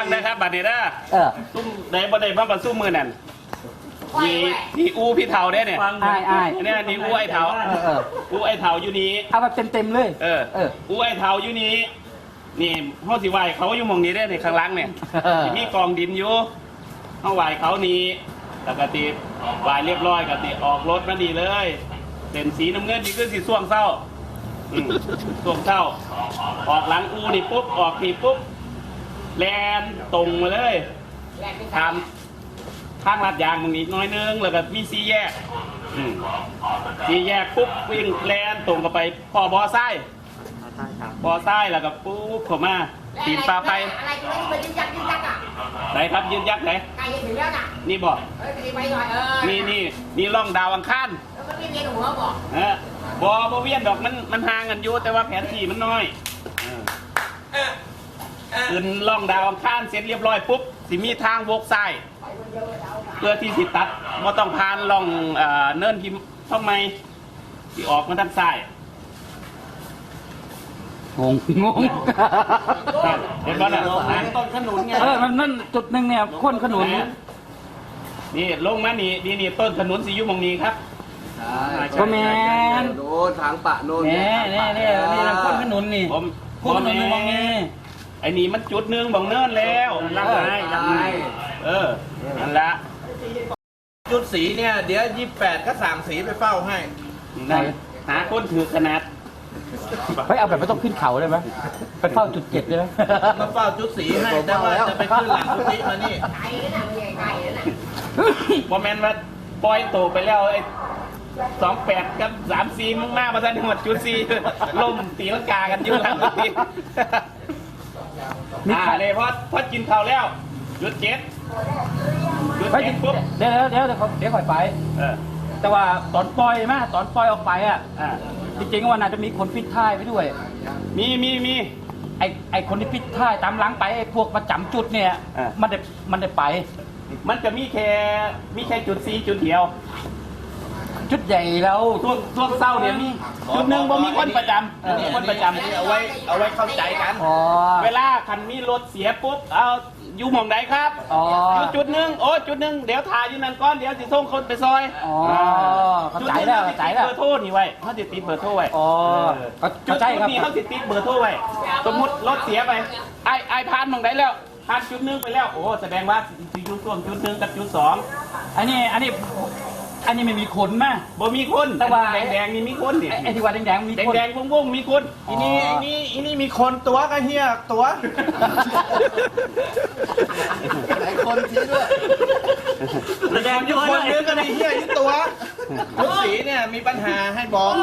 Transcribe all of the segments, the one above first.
ฟังนะครับบัดนี้นะเออ ซุ่มได้บ่ได้มาประซุ่มมือนั่นนี่นี่อูพี่เฒ่าได้เนี่ยอ้ายอ้าย อันนี้นี่อูไอ้เฒ่าเออเอออูไอ้เฒ่าอยู่นี่เอาแบบเต็มๆเลย เออเออ อูไอ้เฒ่าอยู่นี่นี่เฮาสิไหวเขาอยู่หมองนี้ได้ในข้างหล่างเนี่ยเออที่มีกองดินอยู่เฮาไหวเขานี่แล้วก็ติไหวเรียบร้อยก็ติออกรถมาดีเลยเส้นสีน้ำเงินนี่คือสีส่วงเศร้าอืมส่วงเศร้าออกหลังอูนี่ปุ๊บออกนี่ปุ๊บ แลนตรงมาเลยทำข้างลาดยางมึงนิดน้อยนึง แล้วก็มีสีแยกอืมสีแยกปุ๊บวิ่งแลนตรงเข้าไปพอบอไส้บอไส้แล้วก็ปุ๊บเข้ามาตีนปลาไปอะไรตรงนี้มันยึกยักยึกยักอะไหนครับยืนยักษ์ไหนใกล้จะถึงแล้วน่ะนี่บอกเออไปหน่อยเออนี่นี่นี่ร่องดาวอังคารแล้วก็ไม่เรียนหัวบอกเออบอบอเวียนดอกมันมันห่างกันอยู่แต่ว่าแผนที่มันน้อยเออ ขึ้นร่องดาวอังคารเสร็จเรียบร้อยปุ๊บสิมีทางโวกซ้ายเพื่อที่สิตัดบ่ต้องผ่านร่องเอ่อเนินที่ทำไมที่ออกมาทางซ้ายงงงงเห็นบ่น่ะต้นขนุนไงเออมันนั่นจุดหนึ่งเนี่ยข้นขนุนนี่ลงมานี่นี่นี่ต้นขนุนสีอยู่หมองนี้ครับ ก็แมนโน่นทางปะโน่นแน่แน่แน่นี่นะข้นขนุนนี่ผมข้นขนุนมองนี่ไอ้นี่มันจุดหนึงบองเนินแล้วลังไงลังไงเออนั่นละจุดสีเนี่ย เดี๋ยวยี่แปดก็สั่งสีไปเฝ้าให้ นั่นหาคนถือขนาดเฮ้ยเอาแบบไม่ต้องขึ้นเขาได้ไหมไปเฝ้าจุดเจ็ดได้ไหมมาเฝ้าจุดสีให้แต่ว่าจะไปขึ้นหลังกุฏิมานี่ ไก่นั่นน่ะไม่ใช่ไก่นั่นน่ะบอแมนว่าปล่อยโตไปแล้วไอ้สองแปดกับสามสี่มึงมาประทันหมดจุดสี่ล่มตีลังกากันอยู่หลังนี้ มีอ่าใคร เลยเพราะเพราะกินข้าวแล้วจุดเจ็ดจุดเฮ้ยเจ็ดปุ๊บเดี๋ยวเดี๋ยวเดี๋ยวเดี๋ยวค่อยไป เออแต่ว่าตอนปล่อยไหมตอนปล่อยออกไปอะอ่าจริงๆว่าน่าจะมีคนปิดท้ายไปด้วย มีมีมี ไอไอคนที่ปิดท้ายตามหลังไปไอพวกประจำจุดเนี่ยอ่ามัมันได้มันได้ไป มันจะมีแค่มีแค่จุดสี่จุดเดียว จุดใหญ่แล้วช่วงช่วงเศร้าเนี่ยมีจุดหนึ่งบ่มีคนประจำบ่มีคนประจำเอาไว้เอาไว้เข้าใจกัน อ๋อ เวลาคันมีรถเสียปุ๊บเอาอยู่หมองใดครับอ๋ออ ยู่จุดหนึ่งโอ้จุดหนึ่งเดี๋ยวถ่ายอยู่นั่นก้อนเดี๋ยวสิส่งคนไปซอยอ๋อเข้าใจแล้วเข้าใจแล้ว จุดหนึ่งเขาสิติดเบอร์โทรนี่ไว้เขาจะติดเบอร์โทรไว้ อ๋อจุเข้าดใจครับ นี้เขาสิติดเบอร์โทรไว้สมมติรถเสียไปไอ้ไอ้ผ่านหมองใดแล้วผ่านจุดหนึ่งไปแล้วโอ้แสดงว่าสิอยู่ช่วงจุดหนึ่งกับจุดสองอันนี้อันนี้ อันนี้ไม่มีขนนะบ่มีคนแต่ว่า แดงๆนี่มีคนนี่ไอ้ไอ้ที่ว่าแดงๆมีแดงคนแดงๆวงๆมีคนอีนี่อีนี่อีนี่มีคนตัวก็เฮียตัว หลายคนทีด้วย แดงอยู่คคนนนึงก็มีเฮียยี่ตัวจุดสีเนี่ยมีปัญหาให้บอก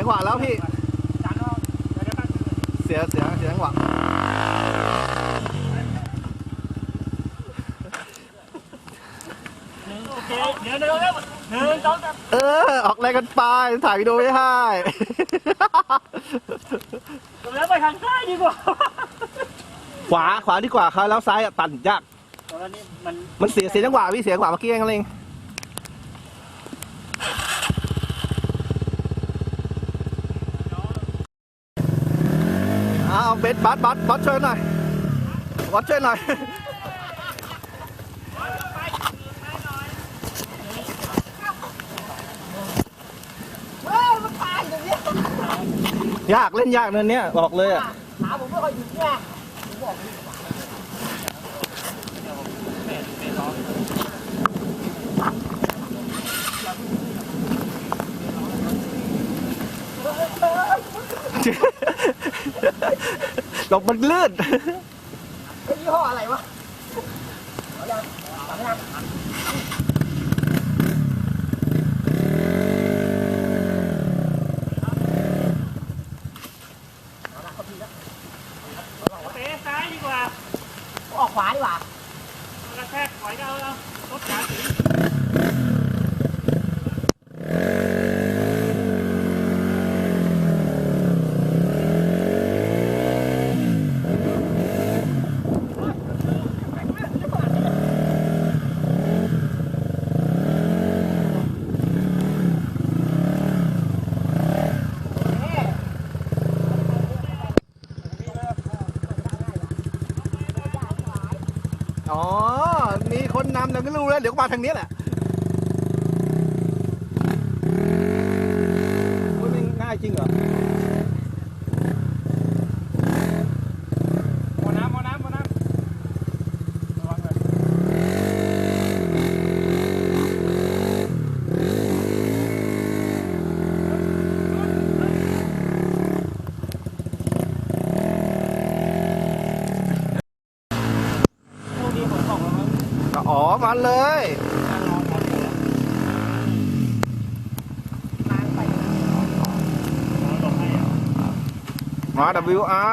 ยงกว่าแล้วพี่ดันเอาเดี๋ยวเดี๋ยวแป๊บนึงเสียเสียเสียงกว่าโอเคเดี๋ยวเดี๋ยวเดี๋ยวหนึ่งสองสามเออ ออกแรงกันไป ถ่ายวิดีโอไว้ให้แล้วไปทางซ้ายดีกว่า ขวา ขวาดีกว่าครับแล้วซ้ายอะตันยาก ตอนนี้มัน มันเสียเสียจังหวะพี่เสียจังหวะเมื่อกี้เองเองเอาเบสบัสบัสบัสช่วยหน่อยบัสช่วยหน่อยยากเล่นยากเนินเนี้ยบอกเลยอะขาผมไม่ค่อยหยุดเนี่ย หลบมันลื่นไอ้ยี่ห้ออะไรวะเตะซ้ายดีกว่า ออกขวาดีกว่า กระแทกถอยเอาแล้วรถขาสีอ๋อ มี คนนำแต่ไม่รู้แล้วเดี๋ยวก็มาทางนี้แหละมันง่ายจริงเหรอ หมดน้ำหมดน้ำหมดน้ำระวังเลย โชคดีฝนตกแล้วมั้ง อ๋อมาเลยนั่งรอพอดีแล้วเราตกให้อะมา WR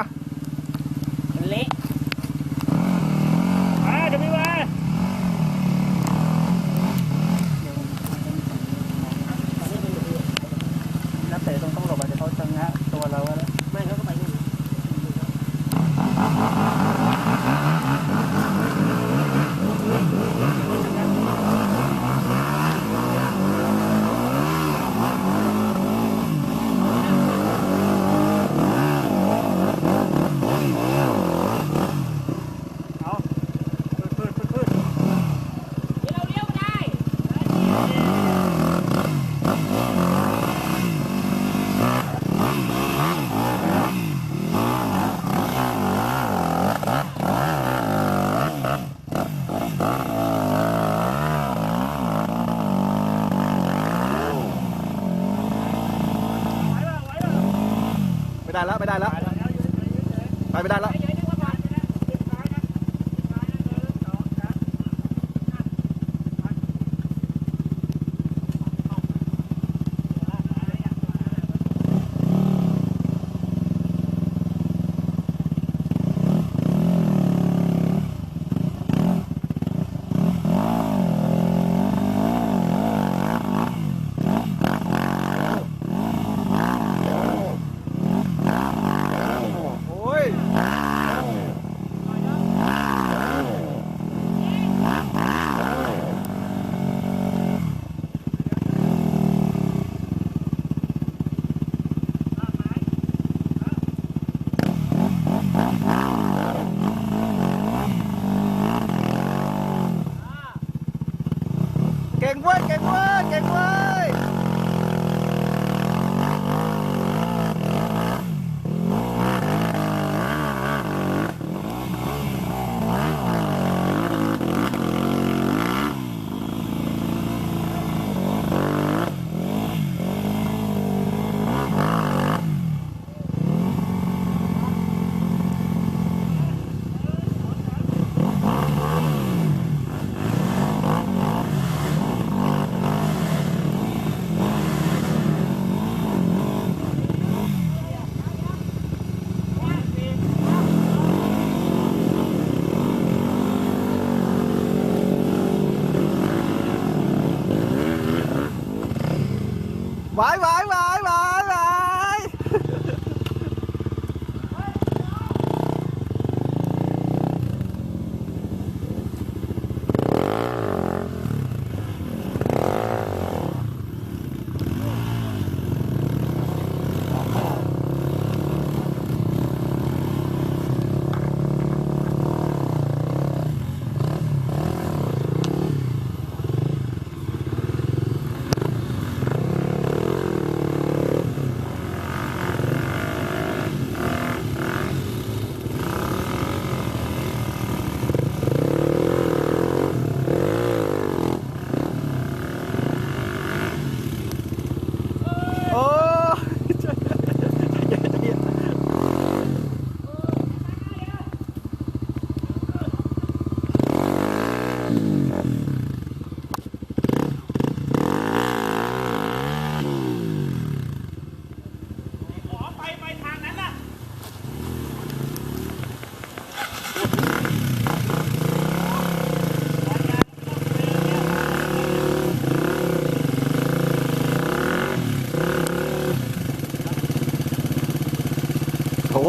拜拜拜。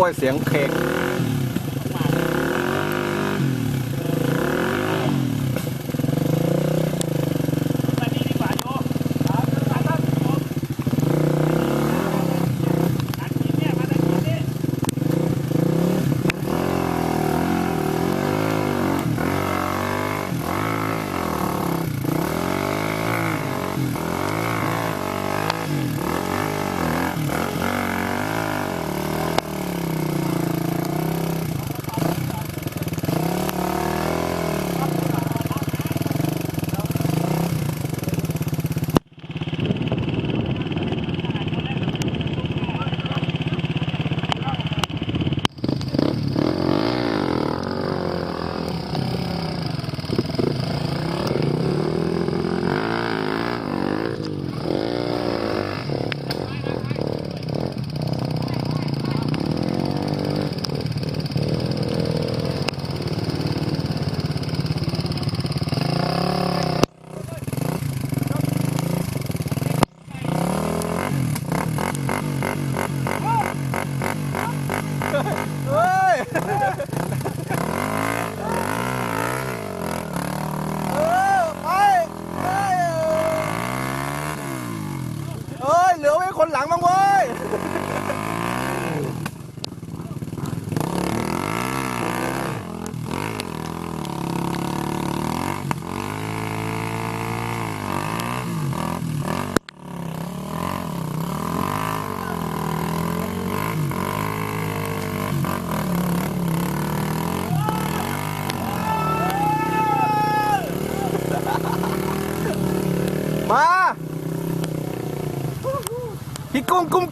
ยเสียงเพลง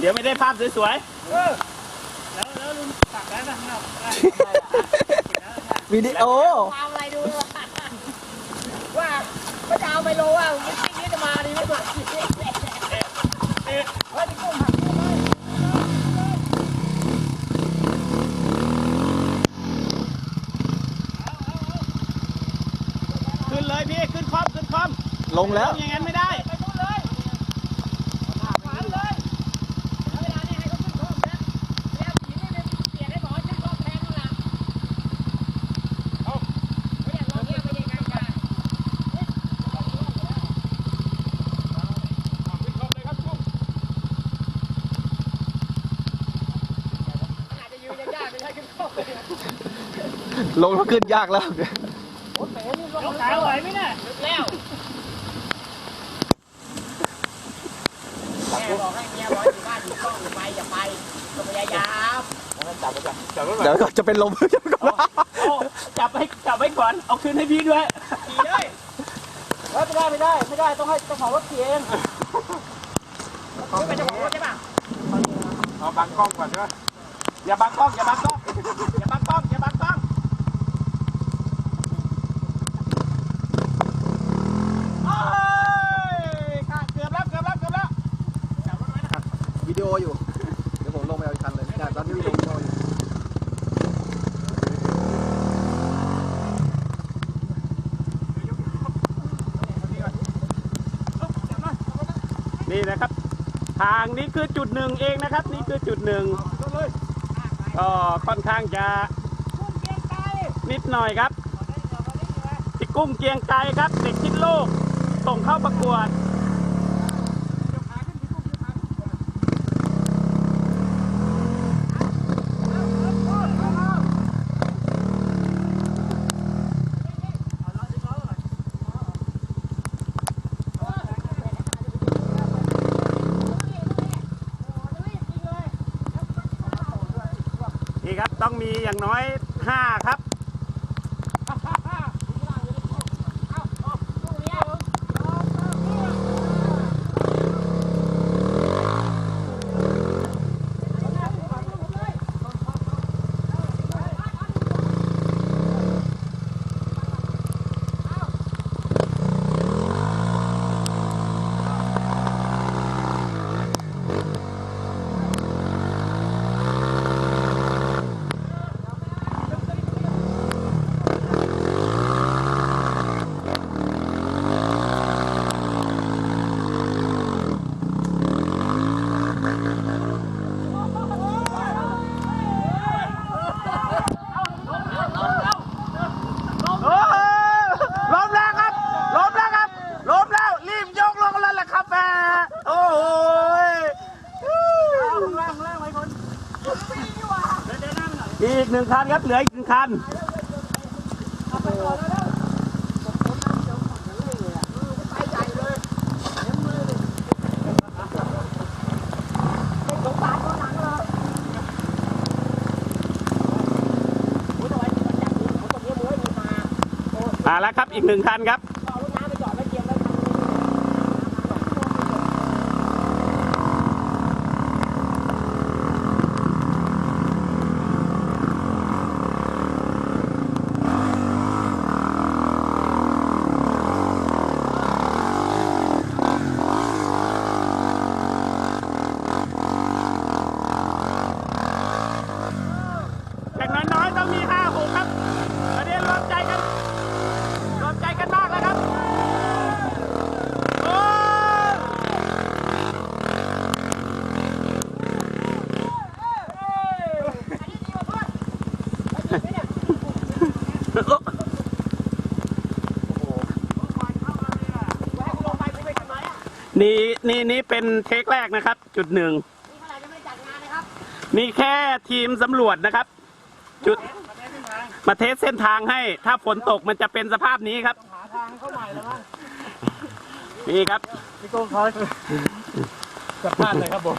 เดี๋ยวไม่ได้ภาพสวยแล้วแล้วลุงตักได้ป่ะครับวิดีโอ ความอะไรดูเว่าว่จะเอาไปโลว่าผมคิดว่าจะมาดีไม่มาว่าจขึ้นเลยพี่ขึ้นคอมขึ้นคอมลงแล้ว อย่างนั้น ลงแล้วขึ้นยากแล้ว ยกขาไหวไหมเนี่ยแล้วแม่บอกให้เมียบอกอยู่บ้านอยู่กล้องอยู่ไปอย่าไปก็พยายามเดี๋ยวก็จะเป็นลม จะเป็นลมโอ้จับไว้จับไว้ก่อน เอาคืนให้พี่ด้วยขี่เลยไม่ได้ไม่ได้ไม่ได้ต้องให้เจ้าของรถขี่เองไม่เป็นเจ้าของรถใช่ป่ะเอาบังกล้องก่อนใช่ไหมอย่าบังกล้องอย่าบังกล้องอย่าบังกล้อง อย่าบังกล้องโอ้ยค่ะเกือบแล้ว เกือบแล้ว เกือบแล้ว วิดีโออยู่ เดี๋ยวผมลงไปเอาอีกคันเลยเนี่ยตอนนี้วิดีโอวิดีโออยู่ นี่นะครับ ทางนี้คือจุดหนึ่งเองนะครับ นี่คือจุดหนึ่งก็ค่อนข้างจะนิดหน่อยครับพี่กุ้งเกียงไกรครับ เด็กคิดโลกส่งเข้าประกวด นี่ครับ ต้องมีอย่างน้อย 5 ครับ โอ้ล้มแล้วครับล้มแล้วครับล้มแล้ว รีบยกลงแล้วล่ะครับแม่โอ้ยอีกหนึ่ง ครับเหลืออีกหนึ่งคันมาแล้วครับอีกหนึ่งคันครับ อย่างน้อยๆต้องมีห้าหกครับตอนนี้รวมใจกันรวมใจกันมากแล้วครับ โอ้ย นี่นี่นี่เป็นเทคแรกนะครับ จุดหนึ่ง มีแค่ทีมสำรวจนะครับ จุดมาเทสเส้นทางให้ ถ้าฝนตกมันจะเป็นสภาพนี้ครับนี่ครับพี่โก้เขาจะพลาดเลยครับผม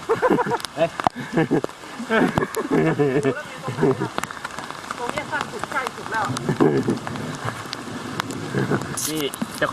นี่จะ